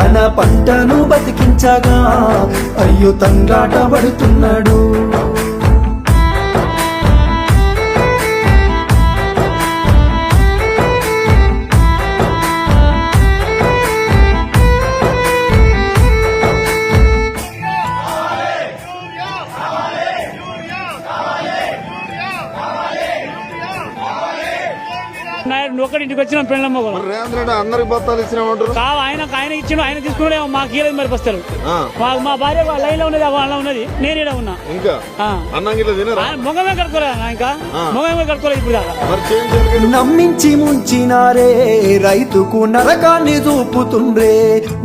తన పంటను బతికించగా. అయ్యో తండ్రాట పడుతున్నాడు. నాయుడు నువ్వు ఒక్కడి ఇంటికి వచ్చిన పెళ్ళమ్మ రేవంత్ రెడ్డి అందరికి బత్తాలు ఇచ్చినామంటారు? కావు ఆయన ఆయన ఇచ్చిన ఆయన తీసుకున్నాడేమో మాకు ఇయ్యలేదు మరి బస్తారు ఆ, మా మా భార్య లైన్లో ఉన్నది వాళ్ళ ఉన్నది నేను ఉన్నా. ఇంకా? ఆ. అన్నం గిట్ల తినరా? మొగమే ఆయన ఇంకా. మొగమే కట్టుకోలేదు ఇప్పుడు దాకా. నమ్మించి ముంచినారే రైతుకు నరకాన్ని చూపుతుండ్రే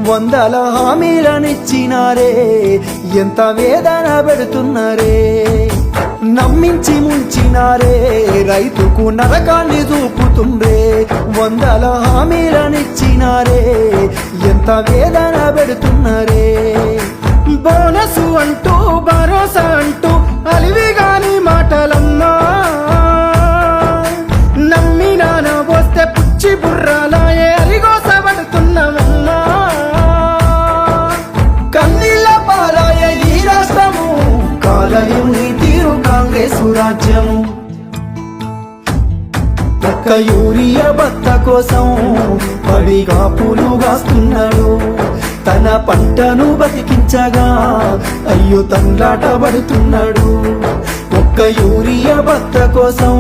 వందల హామీలనిచ్చినారే ఎంత వేదన పెడుతున్నారే? నమ్మించి ముంచినారే రైతుకు నరకాన్ని చూపుతుండ్రే వందల హామీలనిచ్చినారే ఎంత వేదన పెడుతున్నారే. బోనస్ అంటూ భరోసా అంటూ అలివిగాని మాటలమ్మా నమ్మినాన వస్తే పుచ్చి బుర్రాలాయే అరిగోసబడుతున్నామమ్మా కన్నీళ్ళ పాలాయ ఈ రాష్ట్రము కాలయం నీతి కాంగ్రెసు రాజ్యము. ఒక్క యూరియా భర్త కోసం పడి కాపులు కాస్తున్నాడు తన పంటను బతికించగా అయ్యో తండ్రాట పడుతున్నాడు ఒక్క యూరియా భర్త కోసం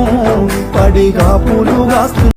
పడి కాపులు కాస్తున్నాడు